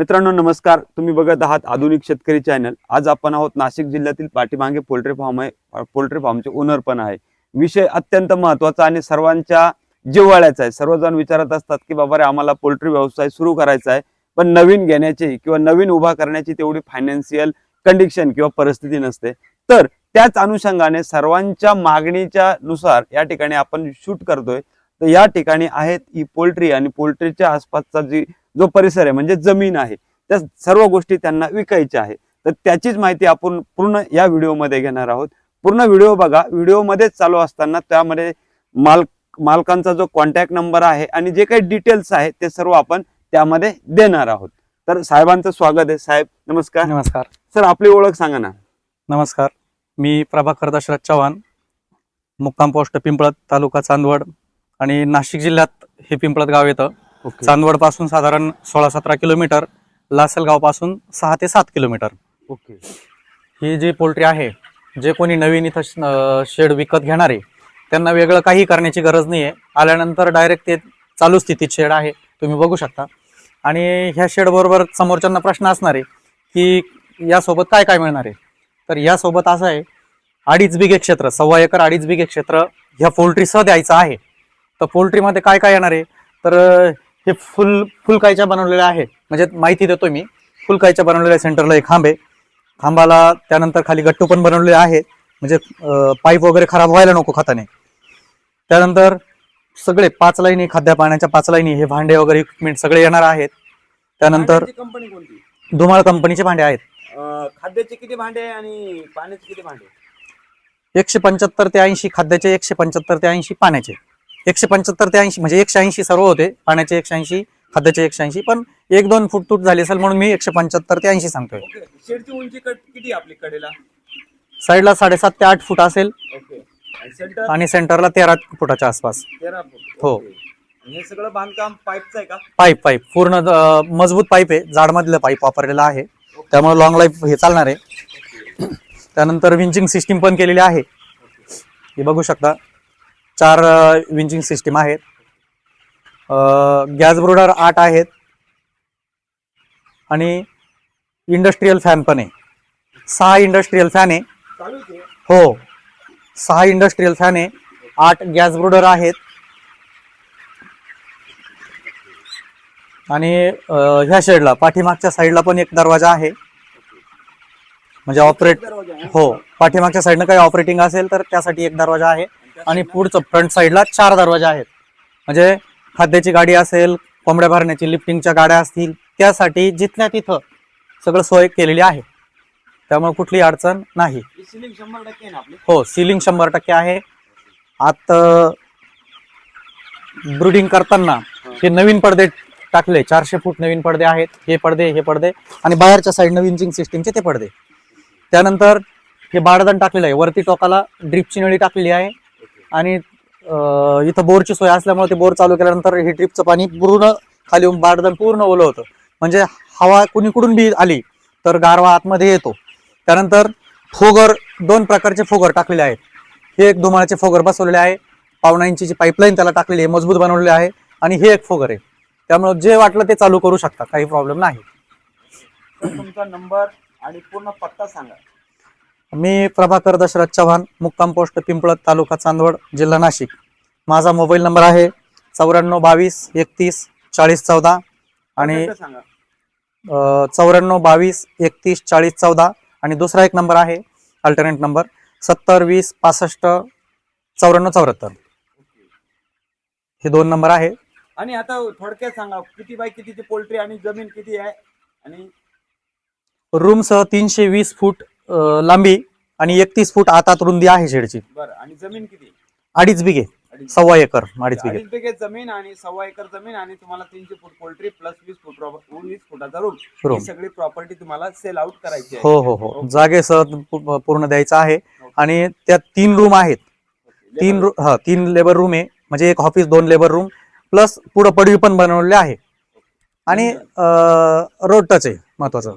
मित्रांनो नमस्कार. तुम्ही बघत आहात आधुनिक शेतकरी चॅनल. आज आपण आहोत नाशिक जिल्ह्यातील पाठीमागे पोल्ट्री फार्म आहे. पोल्ट्री फार्मचे ओनर पण आहे. विषय अत्यंत महत्त्वाचा आणि सर्वांच्या जिव्हाळ्याचा आहे. सर्वजण विचारत असतात की बाबा रे आम्हाला पोल्ट्री व्यवसाय सुरू करायचा आहे. पण नवीन घेण्याची किंवा नवीन उभा करण्याची तेवढी फायनान्शियल कंडिशन किंवा परिस्थिती नसते. तर त्याच अनुषंगाने सर्वांच्या मागणीच्या नुसार या ठिकाणी आपण शूट करतोय. तर या ठिकाणी आहेत ही पोल्ट्री आणि पोल्ट्रीच्या आसपासचा जी जो परिसर आहे म्हणजे जमीन आहे त्या सर्व गोष्टी त्यांना विकायच्या आहे. तर त्याचीच माहिती आपण पूर्ण या व्हिडिओमध्ये घेणार आहोत. पूर्ण व्हिडिओ बघा. व्हिडिओमध्येच चालू असताना त्यामध्ये माल मालकांचा जो कॉन्टॅक्ट नंबर आहे आणि जे काही डिटेल्स आहेत ते सर्व आपण त्यामध्ये देणार आहोत. तर साहेबांचं स्वागत आहे. साहेब नमस्कार. नमस्कार. सर आपली ओळख सांगा ना. नमस्कार. मी प्रभाकर दशरथ चव्हाण मुक्काम पोस्ट पिंपळत तालुका चांदवड आणि नाशिक जिल्ह्यात हे पिंपळत गाव येतं. चांदवडपासून साधारण सोळा सतरा किलोमीटर लासलगावपासून सहा ते सात किलोमीटर. ओके. ही जी पोल्ट्री आहे जे कोणी नवीन इथं शेड विकत घेणारे त्यांना वेगळं काही करण्याची गरज नाही आहे आल्यानंतर डायरेक्ट ते चालू स्थितीत शेड आहे तुम्ही बघू शकता. आणि ह्या शेडबरोबर समोरच्यांना प्रश्न असणार आहे की यासोबत काय काय मिळणार आहे? तर यासोबत असं आहे अडीच बिघे क्षेत्र सव्वा एकर अडीच बिघे क्षेत्र ह्या पोल्ट्रीसह द्यायचं आहे. तर पोल्ट्रीमध्ये काय काय येणार आहे? तर हे फुल फुलकायच्या बनवलेल्या आहे. म्हणजे माहिती देतो मी. फुलकायच्या बनवलेल्या सेंटरला एक खांब आहे. खांबाला त्यानंतर खाली गट्टू पण बनवलेले आहे. म्हणजे पाईप वगैरे खराब व्हायला नको खताने. त्यानंतर सगळे पाच लाईनी खाद्य पाण्याच्या पाच लाईनी हे भांडे वगैरे इक्विपमेंट सगळे येणार आहेत. त्यानंतर कंपनी कोणती? धुमाळ कंपनीचे भांडे आहेत. खाद्याचे किती भांडे आणि पाण्याचे किती भांडे? एकशे पंच्याहत्तर ते ऐंशी खाद्याचे एकशे पंच्याहत्तर ते ऐंशी पाण्याचे. एकशे पंच्याहत्तर ते ऐंशी म्हणजे एकशे ऐंशी सर्व होते. पाण्याचे एकशे ऐंशी खाद्याचे एकशे ऐंशी पण एक दोन फूट तूट झाली असेल म्हणून मी एकशे पंच्याहत्तर ते ऐंशी सांगतोय. शेडची उंची कट किती आपली कडेला? साईडला साडेसात ते आठ फूट असेल. ओके. आणि सेंटर आणि सेंटरला तेरा फुटाच्या आसपास. तेरा फूट. हो. ओके. आणि हे सगळं बांधकाम पाईपचं आहे का? Pipe pipe. पूर्ण अं, मजबूत पाईप आहे. जाडमधलं पाईप वापरलेला आहे. त्यामुळे लॉंग लाईफ हे चालणार आहे. त्यानंतर विंचिंग सिस्टीम पण केलेली आहे. हे बघू शकता. चार विंचिंग सिस्टीम आहेत. गॅस ब्रोडर आठ आहेत. आणि इंडस्ट्रीयल फॅन पण आहे. सहा इंडस्ट्रीयल फॅन आहे. हो. सहा इंडस्ट्रीयल फॅन आहे. आठ गॅस ब्रोडर आहेत. आणि ह्या साईडला पाठीमागच्या साईडला पण एक दरवाजा आहे. म्हणजे ऑपरेट हो. पाठीमागच्या साईडनं काही ऑपरेटिंग असेल तर त्यासाठी एक दरवाजा आहे. आणि पुढचं फ्रंट साईडला चार दरवाजा आहेत. म्हणजे खाद्याची गाडी असेल कोंबड्या भरण्याची लिफ्टिंगच्या गाड्या असतील त्यासाठी जिथल्या तिथं सगळं सोय केलेली आहे. त्यामुळे कुठलीही अडचण नाही. ही सिलिंग शंभर टक्के आहे ना आपली? हो सिलिंग शंभर टक्के आहे. आत ब्रुडिंग करताना हे. नवीन पडदे टाकले. चारशे फूट नवीन पडदे आहेत. हे पडदे हे पडदे. आणि बाहेरच्या साईड विंचिंग सिस्टीमचे ते पडदे. त्यानंतर हे बारदान टाकलेलं आहे. वरती टोकाला ड्रिपची नळी टाकलेली आहे. आणि इथं बोरची सोय असल्यामुळे ते बोर चालू केल्यानंतर हे ड्रीपचं पाणी पूर्ण खाली येऊन बारदान पूर्ण ओलं होतं. म्हणजे हवा कुणीकडून बी आली तर गारवा आतमध्ये येतो. त्यानंतर फोगर दोन प्रकारचे फोगर टाकलेले आहेत. हे एक धुमाळाचे फोगर बसवलेले आहे. पावणा इंचीची पाईपलाईन त्याला टाकलेली आहे मजबूत बनवलेली आहे. आणि हे एक फोगर आहे. त्यामुळे जे वाटलं ते चालू करू शकता काही प्रॉब्लेम नाही. तुमचा नंबर आणि पूर्ण पत्ता सांगा. मी प्रभाकर दशरथ चव्हाण मुक्काम पोस्ट पिंपळत तालुका चांदवड जिल्हा नाशिक. माझा मोबाईल नंबर आहे चौऱ्याण्णव बावीस एकतीस चाळीस चौदा आणि चौऱ्याण्णव बावीस एकतीस चाळीस चौदा आणि दुसरा एक नंबर आहे अल्टरनेट नंबर सत्तर वीस पासष्ट चौऱ्याण्णव चौऱ्याहत्तर. हे दोन नंबर आहे. आणि आता थोडक्यात सांगा किती बाय कितीची पोल्ट्री आणि जमीन किती आहे? आणि रूमसह तीनशे वीस फूट लांबी आणि एकतीस फूट आतात रुंदी आहे शेडची. बरं आणि जमीन किती? अडीच बिघे अडीच सव्वा एकर अडीच बिघे. अडीच बिघे जमीन आणि सव्वा एकर जमीन आणि तुम्हाला तीनशे फूट पोल्ट्री प्लस वीस फूट वीस फुटाचा रूम Room. ही सगळी प्रॉपर्टी तुम्हाला सेल आउट करायची आहे. हो हो हो. जागेसह पू- पूर्ण द्यायचं आहे. आणि त्यात तीन रूम आहेत. तीन रू- हा तीन लेबर रूम आहे. म्हणजे एक ऑफिस दोन लेबर रूम प्लस पुढं पडवी पण बनवलेले आहे. आणि रोड टच आहे. महत्वाचं.